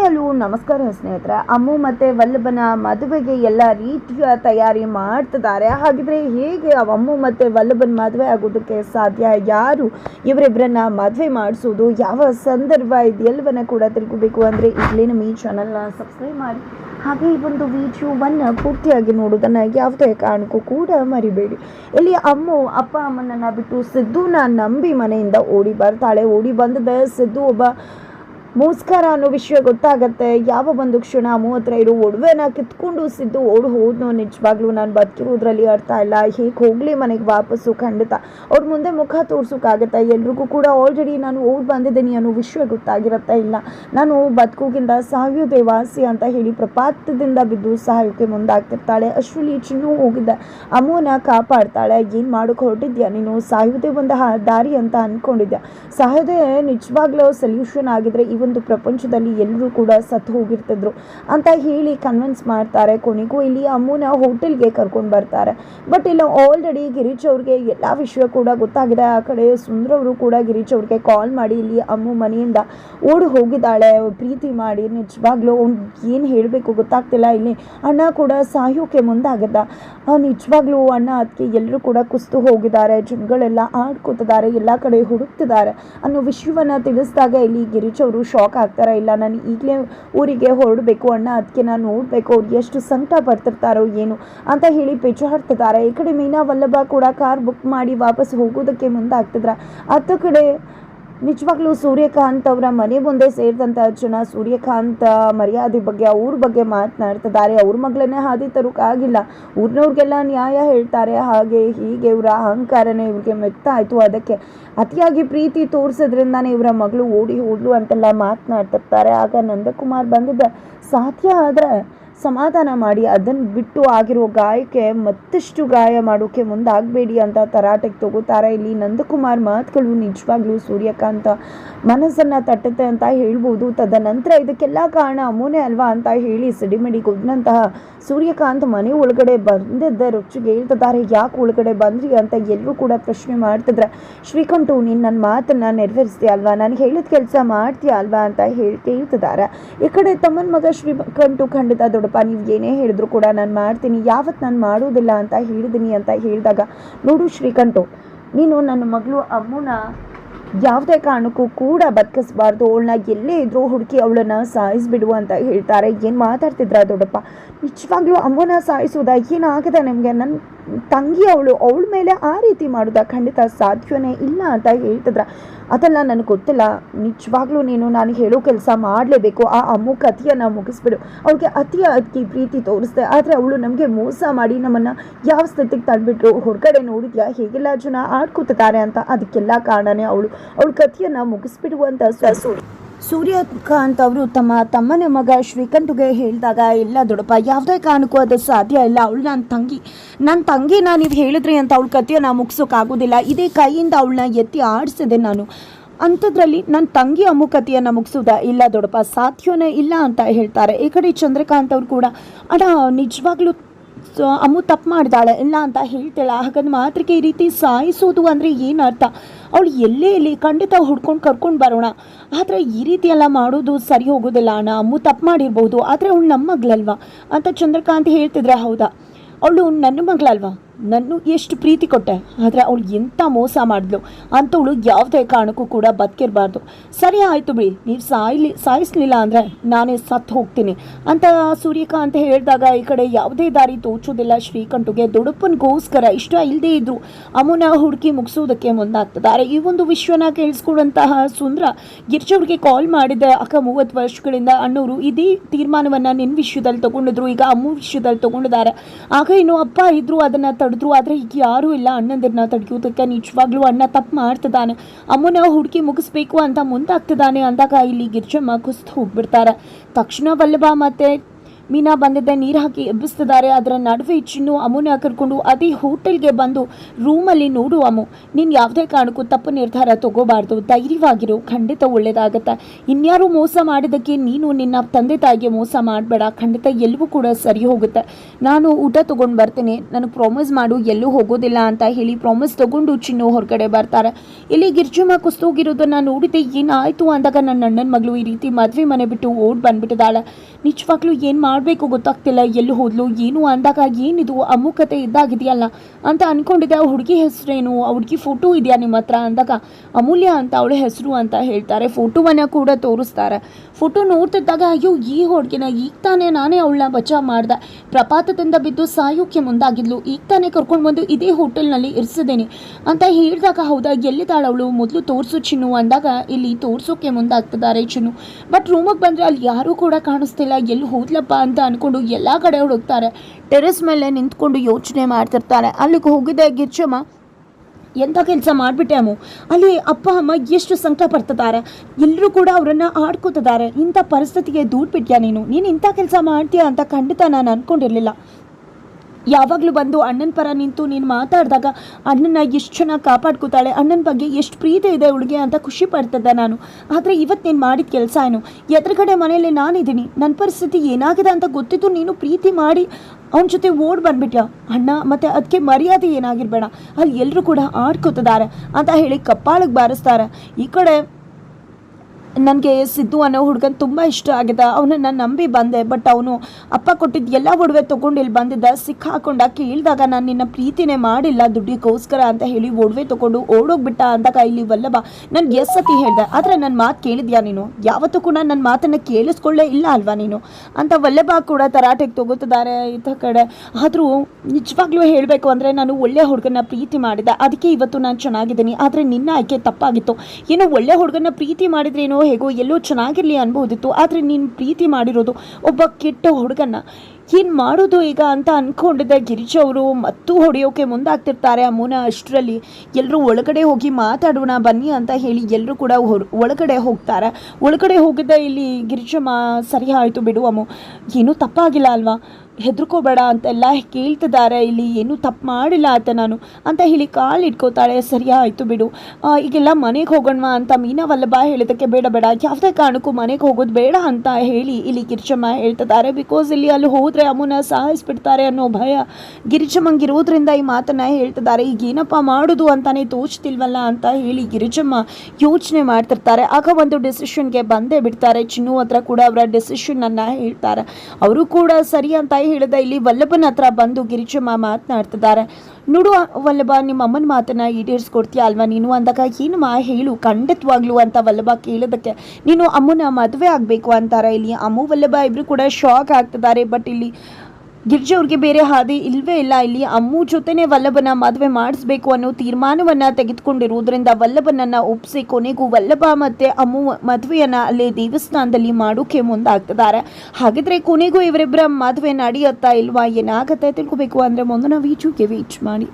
Hello, ನಮಸ್ಕಾರ ಸ್ನೇಹಿತರೆ. ಅಮ್ಮು ಮತ್ತು ವಲ್ಲಭನ ಮದುವೆಗೆ ಎಲ್ಲ ರೀತಿಯ ತಯಾರಿ ಮಾಡ್ತಿದ್ದಾರೆ. ಹಾಗಿದ್ರೆ ಹೇಗೆ ಅಮ್ಮು ಮತ್ತು ವಲ್ಲಭನ ಮದುವೆ ಆಗೋದಕ್ಕೆ ಸಾಧ್ಯ? ಯಾರು ಇವರಿಬ್ಬರನ್ನ ಮದುವೆ ಮಾಡಿಸೋದು? ಯಾವ ಸಂದರ್ಭ ಇದೆಲ್ಲವನ್ನ ಕೂಡ ತಿಳ್ಕೋಬೇಕು ಅಂದರೆ ಈಗಲೇ ನಮ್ಮ ಈ ಚಾನಲ್ನ ಸಬ್ಸ್ಕ್ರೈಬ್ ಮಾಡಿ. ಹಾಗೆ ಈ ಒಂದು ವಿಡಿಯೋವನ್ನು ಪೂರ್ತಿಯಾಗಿ ನೋಡೋದನ್ನು ಯಾವುದೇ ಕಾರಣಕ್ಕೂ ಕೂಡ ಮರಿಬೇಡಿ. ಇಲ್ಲಿ ಅಮ್ಮು ಅಪ್ಪ ಅಮ್ಮನನ್ನು ಬಿಟ್ಟು ಸಿದ್ದುನ ನಂಬಿ ಮನೆಯಿಂದ ಓಡಿ ಬರ್ತಾಳೆ. ಓಡಿ ಬಂದದ ಸಿದ್ದು ಒಬ್ಬ ಮೋಸ್ಕರ ಅನ್ನೋ ವಿಷಯ ಗೊತ್ತಾಗತ್ತೆ. ಯಾವ ಒಂದು ಕ್ಷಣ ಮೂವತ್ತರ ಇರೋ ಒಡವೆನ ಕಿತ್ಕೊಂಡು ಸಿದ್ದು ಓಡ್ ಹೋದ್ನೋ ನಿಜವಾಗ್ಲೂ ನಾನು ಬದುಕಿರೋದ್ರಲ್ಲಿ ಅರ್ಥ ಇಲ್ಲ. ಹೀಗೆ ಹೋಗ್ಲಿ ಮನೆಗೆ ವಾಪಸ್ಸು ಖಂಡಿತ. ಅವ್ರ ಮುಂದೆ ಮುಖ ತೋರ್ಸೋಕ್ಕಾಗತ್ತೆ ಎಲ್ರಿಗೂ ಕೂಡ ಆಲ್ರೆಡಿ ನಾನು ಓಡ್ ಬಂದಿದ್ದೀನಿ ಅನ್ನೋ ವಿಷಯ ಗೊತ್ತಾಗಿರತ್ತೆ ಇಲ್ಲ. ನಾನು ಬದುಕೋಗಿಂದ ಸಾಯೋದೇ ವಾಸಿ ಅಂತ ಹೇಳಿ ಪ್ರಪಾತದಿಂದ ಬಿದ್ದು ಸಹಾಯಕ್ಕೆ ಮುಂದಾಗ್ತಿರ್ತಾಳೆ. ಅಷ್ಟರಲ್ಲಿ ಚಿನ್ನು ಹೋಗಿದ್ದೆ ಅಮ್ಮನ ಕಾಪಾಡ್ತಾಳೆ. ಏನು ಮಾಡೋಕೆ ಹೊರಟಿದ್ಯಾ ನೀನು? ಸಾಯೋದೇ ಒಂದು ದಾರಿ ಅಂತ ಅಂದ್ಕೊಂಡಿದ್ಯಾ ಸಾಯೋದೇ ನಿಜವಾಗ್ಲೂ ಸೊಲ್ಯೂಷನ್ ಆಗಿದ್ರೆ ಒಂದು ಪ್ರಪಂಚದಲ್ಲಿ ಎಲ್ಲರೂ ಕೂಡ ಸತ್ತು ಹೋಗಿರ್ತಿದ್ರು ಅಂತ ಹೇಳಿ ಕನ್ವಿನ್ಸ್ ಮಾಡ್ತಾರೆ. ಕೊನೆಗೂ ಇಲ್ಲಿ ಅಮ್ಮನ ಹೋಟೆಲ್ಗೆ ಕರ್ಕೊಂಡು ಬರ್ತಾರೆ. ಬಟ್ ಇಲ್ಲ ಆಲ್ರೆಡಿ ಗಿರೀಶ್ ಅವ್ರಿಗೆ ಎಲ್ಲ ವಿಷಯ ಕೂಡ ಗೊತ್ತಾಗಿದೆ. ಆ ಕಡೆ ಸುಂದ್ರವರು ಕೂಡ ಗಿರೀಶ್ ಅವ್ರಿಗೆ ಕಾಲ್ ಮಾಡಿ ಇಲ್ಲಿ ಅಮ್ಮು ಮನೆಯಿಂದ ಓಡಿ ಹೋಗಿದ್ದಾಳೆ. ಪ್ರೀತಿ ಮಾಡಿ ನಿಜವಾಗ್ಲೂ ಅವ್ನು ಏನು ಹೇಳಬೇಕು ಗೊತ್ತಾಗ್ತಿಲ್ಲ. ಇಲ್ಲಿ ಅಣ್ಣ ಕೂಡ ಸಾಯೋಕೆ ಮುಂದಾಗದ ನಿಜವಾಗ್ಲೂ ಅಣ್ಣ ಅದಕ್ಕೆ ಎಲ್ಲರೂ ಕೂಡ ಕುಸ್ತು ಹೋಗಿದ್ದಾರೆ. ಜನಗಳೆಲ್ಲ ಆಡ್ಕೋತಿದ್ದಾರೆ. ಎಲ್ಲ ಕಡೆ ಹುಡುಕ್ತಿದ್ದಾರೆ ಅನ್ನೋ ವಿಷಯವನ್ನು ತಿಳಿಸಿದಾಗ ಇಲ್ಲಿ ಗಿರೀಶ್ ಅವರು ಶಾಕ್ ಆಗ್ತಾರ ಇಲ್ಲ? ನಾನು ಈಗಲೇ ಊರಿಗೆ ಹೊರಡಬೇಕು ಅಣ್ಣ ಅದಕ್ಕೆ ನಾನು ನೋಡಬೇಕು ಅವ್ರು ಎಷ್ಟು ಸಂಕಟ ಪಡ್ತಿರ್ತಾರೋ ಏನು ಅಂತ ಹೇಳಿ ಪೆಚಾಡ್ತಿದ್ದಾರೆ ಈ ಕಡೆ ಮೀನಾ ವಲ್ಲಭ ಕೂಡ ಕಾರ್ ಬುಕ್ ಮಾಡಿ ವಾಪಸ್ ಹೋಗೋದಕ್ಕೆ ಮುಂದಾಗ್ತಿದ್ರ? ಅತ್ತ ಕಡೆ ನಿಜವಾಗ್ಲೂ ಸೂರ್ಯಕಾಂತ್ ಅವರ ಮನೆ ಮುಂದೆ ಸೇರಿದಂಥ ಜನ ಸೂರ್ಯಕಾಂತ್ ಮರ್ಯಾದೆ ಬಗ್ಗೆ, ಅವ್ರ ಬಗ್ಗೆ ಮಾತನಾಡ್ತಿದ್ದಾರೆ. ಅವ್ರ ಮಗಳನ್ನೇ ಹಾದಿ ತರೋಕ್ಕಾಗಿಲ್ಲ ಊರಿನವ್ರಿಗೆಲ್ಲ ನ್ಯಾಯ ಹೇಳ್ತಾರೆ. ಹಾಗೆ ಹೀಗೆ ಇವರ ಅಹಂಕಾರನೇ ಇವ್ರಿಗೆ ಮೆತ್ತಾಯಿತು. ಅದಕ್ಕೆ ಅತಿಯಾಗಿ ಪ್ರೀತಿ ತೋರಿಸೋದ್ರಿಂದಾನೇ ಇವರ ಮಗಳು ಓಡಿ ಹೋದ್ಲು ಅಂತೆಲ್ಲ ಮಾತನಾಡ್ತಿರ್ತಾರೆ. ಆಗ ನಂದಕುಮಾರ್ ಬಂದಿದ್ದ ಸಾಧ್ಯ ಆದರೆ ಸಮಾಧಾನ ಮಾಡಿ ಅದನ್ನು ಬಿಟ್ಟು ಆಗಿರೋ ಗಾಯಕ್ಕೆ ಮತ್ತಷ್ಟು ಗಾಯ ಮಾಡೋಕ್ಕೆ ಮುಂದಾಗಬೇಡಿ ಅಂತ ತರಾಟೆಗೆ ತಗೋತಾರೆ. ಇಲ್ಲಿ ನಂದಕುಮಾರ್ ಮಾತುಗಳು ನಿಜವಾಗ್ಲೂ ಸೂರ್ಯಕಾಂತ ಮನಸ್ಸನ್ನು ತಟ್ಟುತ್ತೆ ಅಂತ ಹೇಳ್ಬೋದು. ತದನಂತರ ಇದಕ್ಕೆಲ್ಲ ಕಾರಣ ಅಮೋನೆ ಅಲ್ವಾ ಅಂತ ಹೇಳಿ ಸಿಡಿಮಡಿ ಕೊದ್ದಂತಹ ಸೂರ್ಯಕಾಂತ್ ಮನೆ ಒಳಗಡೆ ಬಂದಿದ್ದ ರುಚಿಗೆ ಹೇಳ್ತಿದ್ದಾರೆ. ಯಾಕೆ ಒಳಗಡೆ ಬಂದ್ರಿ ಅಂತ ಎಲ್ಲರೂ ಕೂಡ ಪ್ರಶ್ನೆ ಮಾಡ್ತಿದ್ರೆ, ಶ್ರೀಕಂಠು ನೀನು ನನ್ನ ಮಾತನ್ನು ನೆರವೇರಿಸ್ತೀಯ ಅಲ್ವಾ? ನಾನು ಹೇಳಿದ ಕೆಲಸ ಮಾಡ್ತೀಯ ಅಲ್ವಾ ಅಂತ ಹೇಳಿ ಕೇಳ್ತಿದ್ದಾರೆ. ಈ ಕಡೆ ತಮ್ಮನ ಮಗ ಶ್ರೀಕಂಠು ಖಂಡಿತ ದೊಡ್ಡಪ್ಪ ನೀವು ಏನೇ ಹೇಳಿದ್ರು ಕೂಡ ನಾನು ಮಾಡ್ತೀನಿ. ಯಾವತ್ತು ನಾನು ಮಾಡೋದಿಲ್ಲ ಅಂತ ಹೇಳಿದ್ದೀನಿ ಅಂತ ಹೇಳಿದಾಗ, ನೋಡು ಶ್ರೀಕಂಠು, ನೀನು ನನ್ನ ಮಗಳು ಅಮ್ಮನ ಯಾವುದೇ ಕಾರಣಕ್ಕೂ ಕೂಡ ಬದುಕಿಸ್ಬಾರ್ದು. ಅವಳನ್ನ ಎಲ್ಲೇ ಇದ್ರೂ ಹುಡುಕಿ ಅವಳನ್ನ ಸಾಯಿಸಿಬಿಡು ಅಂತ ಹೇಳ್ತಾರೆ. ಏನು ಮಾತಾಡ್ತಿದ್ರ ದೊಡ್ಡಪ್ಪ? ನಿಜವಾಗ್ಲೂ ಅಮ್ಮನ ಸಾಯಿಸೋದಾ ಏನಾಗಿದೆ ನಿಮಗೆ? ನನ್ನ ತಂಗಿ ಅವಳು, ಅವಳ ಮೇಲೆ ಆ ರೀತಿ ಮಾಡೋದ ಖಂಡಿತ ಸಾಧ್ಯವೇ ಇಲ್ಲ ಅಂತ ಹೇಳ್ತಿದ್ರ. ಅದೆಲ್ಲ ನನಗೆ ಗೊತ್ತಿಲ್ಲ. ನಿಜವಾಗ್ಲೂ ನೀನು ನಾನು ಹೇಳೋ ಕೆಲಸ ಮಾಡಲೇಬೇಕು. ಆ ಅಮ್ಮು ಕಥೆಯನ್ನು ಮುಗಿಸ್ಬಿಡು. ಅವಳಿಗೆ ಅತಿ ಅತಿ ಪ್ರೀತಿ ತೋರಿಸ್ದೆ. ಆದರೆ ಅವಳು ನಮಗೆ ಮೋಸ ಮಾಡಿ ನಮ್ಮನ್ನು ಯಾವ ಸ್ಥಿತಿಗೆ ತಂದುಬಿಟ್ರು ಹೊರಗಡೆ ನೋಡಿದ್ಯಾ? ಹೇಗೆಲ್ಲ ಜನ ಆಡ್ಕೊತಿದ್ದಾರೆ ಅಂತ? ಅದಕ್ಕೆಲ್ಲ ಕಾರಣನೇ ಅವಳು. ಅವಳ ಕಥೆಯನ್ನು ಮುಗಿಸ್ಬಿಡುವಂಥ ಸೂರ್ಯ ಸೂರ್ಯಕಾಂತ್ ಅವರು ತಮ್ಮ ತಮ್ಮನ ಮಗ ಶ್ರೀಕಂಠಗೆ ಹೇಳಿದಾಗ, ಇಲ್ಲ ದೊಡ್ಡಪ್ಪ, ಯಾವುದೇ ಕಾರಣಕ್ಕೂ ಅದು ಸಾಧ್ಯ ಇಲ್ಲ. ಅವಳು ನನ್ನ ತಂಗಿ. ನನ್ನ ತಂಗಿನ ನೀವು ಹೇಳಿದ್ರಿ ಅಂತ ಅವಳ ಕಥೆಯನ್ನು ಮುಗಿಸೋಕ್ಕಾಗೋದಿಲ್ಲ ಇದೇ ಕೈಯಿಂದ ಅವಳನ್ನ ಎತ್ತಿ ಆಡಿಸಿದೆ ನಾನು. ಅಂಥದ್ರಲ್ಲಿ ನನ್ನ ತಂಗಿ ಅಮ್ಮು ಮುಗಿಸೋದ ಇಲ್ಲ ದೊಡ್ಡಪ್ಪ, ಸಾಧ್ಯವೇ ಇಲ್ಲ ಅಂತ ಹೇಳ್ತಾರೆ. ಈ ಕಡೆ ಚಂದ್ರಕಾಂತ್ ಅವರು ಕೂಡ, ಅಣ್ಣ, ನಿಜವಾಗ್ಲೂ ಅಮ್ಮು ತಪ್ಪು ಮಾಡಿದಾಳೆ. ಇಲ್ಲ ಅಂತ ಹೇಳ್ತಾಳೆ ಹಾಗಾದ್ರೆ ಮಾತ್ರಕ್ಕೆ ಈ ರೀತಿ ಸಾಯಿಸೋದು ಅಂದರೆ ಏನು ಅರ್ಥ ಅವಳು ಎಲ್ಲೇ ಇಲ್ಲಿ ಖಂಡಿತ ಹುಡ್ಕೊಂಡು ಕರ್ಕೊಂಡು ಬರೋಣ. ಆದರೆ ಈ ರೀತಿ ಎಲ್ಲ ಮಾಡೋದು ಸರಿ ಹೋಗೋದಿಲ್ಲ ಅಣ್ಣ. ಅಮ್ಮು ತಪ್ಪು ಮಾಡಿರ್ಬೋದು. ಆದರೆ ಅವಳು ನಮ್ಮ ಮಗಳಲ್ವಾ? ಅಂತ ಚಂದ್ರಕಾಂತ್ ಹೇಳ್ತಿದ್ರೆ ಹೌದಾ? ಅವಳು ನನ್ನ ಮಗಳಲ್ವಾ? ನನ್ನ ಎಷ್ಟು ಪ್ರೀತಿ ಕೊಟ್ಟೆ. ಆದರೆ ಅವಳು ಎಂಥ ಮೋಸ ಮಾಡಿದ್ಲು. ಅಂಥವಳು ಯಾವುದೇ ಕಾರಣಕ್ಕೂ ಕೂಡ ಬದುಕಿರಬಾರ್ದು. ಸರಿ ಆಯಿತು ಬಿಡಿ. ನೀವು ಸಾಯಿಲಿ, ಸಾಯಿಸ್ಲಿಲ್ಲ ಅಂದರೆ ನಾನೇ ಸತ್ತು ಹೋಗ್ತೀನಿ. ಅಂತ ಸೂರ್ಯಕಾಂತ್ ಹೇಳಿದಾಗ ಈ ಕಡೆ ಯಾವುದೇ ದಾರಿ ತೋಚೋದಿಲ್ಲ ಶ್ರೀಕಂಠಗೆ ದೊಡ್ಡಪ್ಪನಿಗೋಸ್ಕರ ಇಷ್ಟ ಇಲ್ಲದೇ ಇದ್ದರು ಅಮ್ಮನ ಹುಡುಕಿ ಮುಗಿಸೋದಕ್ಕೆ ಮುಂದಾಗ್ತಿದ್ದಾರೆ. ಈ ಒಂದು ವಿಶ್ವನ ಕೇಳಿಸ್ಕೊಡುವಂತಹ ಸುಂದ್ರ ಗಿರ್ಜವ್ರಿಗೆ ಕಾಲ್ ಮಾಡಿದ ಅಕ್ಕ ಮೂವತ್ತು ವರ್ಷಗಳಿಂದ ಅಣ್ಣವರು ಇದೇ ತೀರ್ಮಾನವನ್ನು ನಿನ್ನ ವಿಷಯದಲ್ಲಿ ತೊಗೊಂಡಿದ್ರು. ಈಗ ಅಮ್ಮ ವಿಷಯದಲ್ಲಿ ತಗೊಂಡಿದ್ದಾರೆ. ಆಗ ಇನ್ನು ಅಪ್ಪ ಇದ್ರು ಅದನ್ನು ತಡೆದ್ರು ಆದರೆ ಈಗ ಯಾರೂ ಇಲ್ಲ. ಅಣ್ಣಂದಿರನ್ನ ತಡೆಯೋದಕ್ಕೆ ನಿಜವಾಗ್ಲೂ ಅಣ್ಣ ತಪ್ಪು ಮಾಡ್ತಿದ್ದಾನೆ. ಅಮ್ಮನ ಹುಡುಕಿ ಮುಗಿಸ್ಬೇಕು ಅಂತ ಮುಂದಾಗ್ತಿದ್ದಾನೆ ಅಂದಾಗ ಇಲ್ಲಿ ಗಿರ್ಜಮ್ಮ ಕುಸ್ತು ಹೋಗ್ಬಿಡ್ತಾರೆ. ತಕ್ಷಣ ವಲ್ಲಭ ಮತ್ತು ಮೀನಾ ಬಂದಿದ್ದೆ ನೀರು ಹಾಕಿ ಎಬ್ಬಿಸ್ತಿದ್ದಾರೆ. ಅದರ ನಡುವೆ ಚಿನ್ನು ಅಮ್ಮನ ಕರ್ಕೊಂಡು ಅದೇ ಹೋಟೆಲ್ಗೆ ಬಂದು ರೂಮಲ್ಲಿ ನೋಡು ಅಮ್ಮು ನೀನು ಯಾವುದೇ ಕಾರಣಕ್ಕೂ ತಪ್ಪು ನಿರ್ಧಾರ ತಗೋಬಾರ್ದು. ಧೈರ್ಯವಾಗಿರು, ಖಂಡಿತ ಒಳ್ಳೇದಾಗತ್ತೆ. ಇನ್ಯಾರು ಮೋಸ ಮಾಡಿದ್ದಕ್ಕೆ ನೀನು ನಿನ್ನ ತಂದೆ ತಾಯಿಗೆ ಮೋಸ ಮಾಡಬೇಡ. ಖಂಡಿತ ಎಲ್ಲವೂ ಕೂಡ ಸರಿ ಹೋಗುತ್ತೆ. ನಾನು ಊಟ ತೊಗೊಂಡು ಬರ್ತೀನಿ. ನನಗೆ ಪ್ರಾಮಿಸ್ ಮಾಡು, ಎಲ್ಲೂ ಹೋಗೋದಿಲ್ಲ ಅಂತ ಹೇಳಿ ಪ್ರಾಮಿಸ್ ತೊಗೊಂಡು ಚಿನ್ನು ಹೊರಗಡೆ ಬರ್ತಾರೆ. ಇಲ್ಲಿ ಗಿರ್ಜುಮ ಕುಸ್ತೋಗಿರೋದನ್ನ ನೋಡಿದ್ದೆ. ಏನಾಯಿತು ಅಂದಾಗ ನನ್ನ ಅಣ್ಣನ ಮಗಳು ಈ ರೀತಿ ಮದುವೆ ಮನೆ ಬಿಟ್ಟು ಓಡ್ ಬಂದ್ಬಿಟ್ಟಿದ್ದಾಳೆ. ನಿಜವಾಗ್ಲೂ ಏನು ಮಾಡಬೇಕು ಗೊತ್ತಾಗ್ತಿಲ್ಲ, ಎಲ್ಲಿ ಹೋದ್ಲು, ಏನು ಅಂದಾಗ ಏನಿದು ಅಮುಖತೆ ಇದ್ದಾಗಿದೆಯಲ್ಲ? ಅಂತ ಅಂದ್ಕೊಂಡಿದ್ದೆ ಆ ಹುಡುಗಿ ಹೆಸರೇನು? ಆ ಹುಡುಗಿ ಫೋಟೋ ಇದೆಯಾ ನಿಮ್ಮ ಹತ್ರ ಅಂದಾಗ, ಅಮೂಲ್ಯ ಅಂತ ಅವಳ ಹೆಸರು ಅಂತ ಹೇಳ್ತಾರೆ ಫೋಟೋವನ್ನು ಕೂಡ ತೋರಿಸ್ತಾರೆ. ಫೋಟೋ ನೋಡ್ತಿದ್ದಾಗ, ಅಯ್ಯೋ, ಈ ಹುಡುಗಿನ ಈಗ ತಾನೇ ನಾನೇ ಅವಳನ್ನ ಬಚಾವ್ ಮಾಡ್ದೆ. ಪ್ರಪಾತದಿಂದ ಬಿದ್ದು ಸಾಯೋಕ್ಕೆ ಮುಂದಾಗಿದ್ಲು. ಈಗ ತಾನೇ ಕರ್ಕೊಂಡು ಬಂದು ಇದೇ ಹೋಟೆಲ್ನಲ್ಲಿ ಇರಿಸಿದ್ದೀನಿ. ಅಂತ ಹೇಳಿದಾಗ, ಹೌದಾ, ಎಲ್ಲಿದ್ದಾಳ ಅವಳು? ಮೊದಲು ತೋರಿಸು ಚಿನ್ನು. ಅಂದಾಗ, ಇಲ್ಲಿ ತೋರಿಸೋಕೆ ಮುಂದಾಗ್ತಿದ್ದಾರೆ ಚಿನ್ನು. ಬಟ್ ರೂಮಿಗೆ ಬಂದರೆ ಅಲ್ಲಿ ಯಾರೂ ಕೂಡ ಕಾಣಿಸ್ತಿಲ್ಲ. ಎಲ್ಲಿ ಹೋದ್ಲಪ್ಪ? ಅಂತ ಅಂದ್ಕೊಂಡು ಎಲ್ಲ ಕಡೆ ಹುಡುಕ್ತಾರೆ ಟೆರೆಸ್ ಮೇಲೆ ನಿಂತ್ಕೊಂಡು ಯೋಚನೆ ಮಾಡ್ತಿರ್ತಾರೆ. ಅಲ್ಲಿಗೆ ಹೋಗಿದ್ದೆ ಗಿಚ್ಚಮ್ಮ ಎಂಥ ಕೆಲಸ ಮಾಡಿಬಿಟ್ಟೆ ಅಮ್ಮ? ಅಲ್ಲಿ ಅಪ್ಪ, ಅಮ್ಮ ಎಷ್ಟು ಸಂಕಟ ಪಡ್ತಿದ್ದಾರೆ. ಎಲ್ಲರೂ ಕೂಡ ಅವರನ್ನು ಆಡ್ಕೋತಿದ್ದಾರೆ. ಇಂಥ ಪರಿಸ್ಥಿತಿಗೆ ದೂಡ್ಬಿಟ್ಯಾ ನೀನು? ನೀನು ಇಂಥ ಕೆಲಸ ಮಾಡ್ತೀಯಾ ಅಂತ ಖಂಡಿತ ನಾನು ಅಂದ್ಕೊಂಡಿರಲಿಲ್ಲ ಯಾವಾಗಲೂ ಬಂದು ಅಣ್ಣನ ಪರ ನಿಂತು ನೀನು ಮಾತಾಡಿದಾಗ ಅಣ್ಣನ ಎಷ್ಟು ಚೆನ್ನಾಗಿ ಕಾಪಾಡ್ಕೋತಾಳೆ, ಅಣ್ಣನ ಬಗ್ಗೆ ಎಷ್ಟು ಪ್ರೀತಿ ಇದೆ ಹುಡುಗಿ ಅಂತ ಖುಷಿ ಪಡ್ತಿದ್ದೆ ನಾನು. ಆದರೆ ಇವತ್ತು ನೀನು ಮಾಡಿದ ಕೆಲಸ ಏನು? ಎದುರುಗಡೆ ಮನೆಯಲ್ಲಿ ನಾನಿದ್ದೀನಿ. ನನ್ನ ಪರಿಸ್ಥಿತಿ ಏನಾಗಿದೆ ಅಂತ ಗೊತ್ತಿದ್ದು ನೀನು ಪ್ರೀತಿ ಮಾಡಿ ಅವನ ಜೊತೆ ಓಡ್ ಬಂದ್ಬಿಟ್ಯಾ? ಅಣ್ಣ, ಮತ್ತು ಅದಕ್ಕೆ ಮರ್ಯಾದೆ ಏನಾಗಿರಬೇಡ. ಅಲ್ಲಿ ಎಲ್ಲರೂ ಕೂಡ ಆಡ್ಕೋತಿದ್ದಾರೆ ಅಂತ ಹೇಳಿ ಕಪ್ಪಾಳಿಗೆ ಬಾರಿಸ್ತಾರೆ. ಈ ಕಡೆ ನನಗೆ ಸಿದ್ದು ಅನ್ನೋ ಹುಡುಗನ ತುಂಬ ಇಷ್ಟ ಆಗಿದೆ ಅವನನ್ನ ನಂಬಿ ಬಂದೆ ಬಟ್ ಅವನು ಅಪ್ಪ ಕೊಟ್ಟಿದ್ದ ಎಲ್ಲ ಒಡವೆ ತೊಗೊಂಡು ಇಲ್ಲಿ ಬಂದಿದ್ದ. ಸಿಕ್ಕಾಕೊಂಡ ಕೇಳಿದಾಗ ನಾನು ನಿನ್ನ ಪ್ರೀತಿನೇ ಮಾಡಿಲ್ಲ, ದುಡ್ಡಿಗೋಸ್ಕರ ಅಂತ ಹೇಳಿ ಒಡವೆ ತೊಗೊಂಡು ಓಡೋಗ್ಬಿಟ್ಟ ಅಂದಾಗ ಇಲ್ಲಿ ವಲ್ಲಭ ನನ್ಗೆ ಎಸ್ ಸತಿ ಹೇಳ್ದೆ. ಆದರೆ ನನ್ನ ಮಾತು ಕೇಳಿದ್ಯಾ ನೀನು? ಯಾವತ್ತೂ ಕೂಡ ನನ್ನ ಮಾತನ್ನು ಕೇಳಿಸ್ಕೊಳ್ಳೇ ಇಲ್ಲ ಅಲ್ವಾ ನೀನು? ಅಂತ ವಲ್ಲಭ ಕೂಡ ತರಾಟೆಗೆ ತಗೋತಿದ್ದಾರೆ ಇಂಥ ಕಡೆ. ಆದರೂ ನಿಜವಾಗ್ಲೂ ಹೇಳಬೇಕು ಅಂದರೆ ನಾನು ಒಳ್ಳೆ ಹುಡುಗನ ಪ್ರೀತಿ ಮಾಡಿದೆ ಅದಕ್ಕೆ ಇವತ್ತು ನಾನು ಚೆನ್ನಾಗಿದ್ದೀನಿ. ಆದರೆ ನಿನ್ನ ಆಯ್ಕೆ ತಪ್ಪಾಗಿತ್ತು. ಏನೋ ಒಳ್ಳೆ ಹುಡುಗನ ಪ್ರೀತಿ ಮಾಡಿದ್ರೇನೋ ಹೇಗೋ ಎಲ್ಲೋ ಚೆನ್ನಾಗಿರಲಿ ಅನ್ಬೋದಿತ್ತು, ಆದರೆ ನೀನು ಪ್ರೀತಿ ಮಾಡಿರೋದು ಒಬ್ಬ ಕೆಟ್ಟ ಹುಡುಗನ್ನ. ಏನು ಮಾಡೋದು ಈಗ ಅಂತ ಅಂದ್ಕೊಂಡಿದ್ದೆ ಗಿರಿಜಾ ಅವರು ಮತ್ತೂ ಹೊಡೆಯೋಕೆ ಮುಂದಾಗ್ತಿರ್ತಾರೆ ಅಮ್ಮನ ಅಷ್ಟರಲ್ಲಿ. ಎಲ್ಲರೂ ಒಳಗಡೆ ಹೋಗಿ ಮಾತಾಡೋಣ ಬನ್ನಿ ಅಂತ ಹೇಳಿ ಎಲ್ಲರೂ ಕೂಡ ಒಳಗಡೆ ಹೋಗ್ತಾರೆ. ಒಳಗಡೆ ಹೋಗಿದ್ದ ಇಲ್ಲಿ ಗಿರಿಜಮ್ಮ, ಸರಿ ಆಯಿತು ಬಿಡು ಅಮ್ಮು. ಏನೂ ತಪ್ಪಾಗಿಲ್ಲ ಅಲ್ವಾ? ಹೆದರ್ಕೋಬೇಡ ಅಂತೆಲ್ಲ ಕೇಳ್ತಿದ್ದಾರೆ. ಇಲ್ಲಿ ಏನೂ ತಪ್ಪು ಮಾಡಿಲ್ಲ ಆತ ನಾನು ಅಂತ ಹೇಳಿ ಕಾಲು ಇಟ್ಕೋತಾಳೆ. ಸರಿ ಆಯಿತು ಬಿಡು. ಈಗೆಲ್ಲ ಮನೆಗೆ ಹೋಗೋಣ ಅಂತ ಮೀನಾ ವಲ್ಲಭ ಹೇಳಿದ್ದಕ್ಕೆ ಬೇಡ ಬೇಡ. ಯಾವುದೇ ಕಾರಣಕ್ಕೂ ಮನೆಗೆ ಹೋಗೋದು ಬೇಡ ಅಂತ ಹೇಳಿ ಇಲ್ಲಿ ಗಿರಿಜಮ್ಮ ಹೇಳ್ತಿದ್ದಾರೆ. ಬಿಕಾಸ್ ಇಲ್ಲಿ ಅಲ್ಲಿ ಹೋದರೆ ಅಮ್ಮನ ಸಾಯಿಸ್ಬಿಡ್ತಾರೆ ಅನ್ನೋ ಭಯ ಗಿರಿಜಮ್ಮಂಗಿರೋದ್ರಿಂದ ಈ ಮಾತನ್ನು ಹೇಳ್ತಿದ್ದಾರೆ. ಈಗ ಏನಪ್ಪ ಮಾಡೋದು ಅಂತಾನೆ ತೋಚ್ತಿಲ್ವಲ್ಲ ಅಂತ ಹೇಳಿ ಗಿರಿಜಮ್ಮ ಯೋಚನೆ ಮಾಡ್ತಿರ್ತಾರೆ. ಆಗ ಒಂದು ಡಿಸಿಷನ್ಗೆ ಬಂದೇ ಬಿಡ್ತಾರೆ. ಚಿನ್ನು ಹತ್ರ ಕೂಡ ಅವರ ಡಿಸಿಷನನ್ನು ಹೇಳ್ತಾರೆ. ಅವರು ಕೂಡ ಸರಿ ಅಂತ ಹೇಳಿದ ಇಲ್ಲಿ ವಲ್ಲಭನ ಹತ್ರ ಬಂದು ಗಿರಿಜಮ್ಮ ಮಾತನಾಡ್ತಿದ್ದಾರೆ. ನೋಡು ವಲ್ಲಭ, ನಿಮ್ಮ ಅಮ್ಮನ ಮಾತನ್ನ ಈಡೇರಿಸ್ಕೊಡ್ತೀಯ ಅಲ್ವಾ ನೀನು? ಅಂದಾಗ ಏನು ಮಾ, ಹೇಳು, ಖಂಡಿತವಾಗ್ಲು ಅಂತ ವಲ್ಲಭ ಕೇಳೋದಕ್ಕೆ. ನೀನು ಅಮ್ಮನ ಮದುವೆ ಆಗಬೇಕು ಅಂತಾರೆ ಇಲ್ಲಿ. ಅಮ್ಮು, ವಲ್ಲಭ ಇಬ್ಬರು ಕೂಡ ಶಾಕ್ ಆಗ್ತಿದ್ದಾರೆ ಬಟ್ ಇಲ್ಲಿ ಗಿರ್ಜಿ ಅವ್ರಿಗೆ ಬೇರೆ ಹಾದಿ ಇಲ್ವೇ ಇಲ್ಲ. ಇಲ್ಲಿ ಅಮ್ಮು ಜೊತೆನೆ ವಲ್ಲಭನ ಮದುವೆ ಮಾಡಿಸ್ಬೇಕು ಅನ್ನೋ ತೀರ್ಮಾನವನ್ನ ತೆಗೆದುಕೊಂಡಿರುವುದರಿಂದ ವಲ್ಲಭನನ್ನ ಒಪ್ಪಿಸಿ ಕೊನೆಗೂ ವಲ್ಲಭ ಮತ್ತೆ ಅಮ್ಮು ಮದುವೆಯನ್ನ ಅಲ್ಲಿ ದೇವಸ್ಥಾನದಲ್ಲಿ ಮಾಡೋಕೆ ಮುಂದಾಗ್ತಿದ್ದಾರೆ. ಹಾಗಿದ್ರೆ ಕೊನೆಗೂ ಇವರಿಬ್ಬರ ಮದುವೆ ನಡೆಯುತ್ತಾ ಇಲ್ವಾ? ಏನಾಗತ್ತೆ ತಿಳ್ಕೊಬೇಕು. ಅಂದ್ರೆ ಮುಂದಿನ ವೀಚುಗೆ ವೀಚ್ ಮಾಡಿ.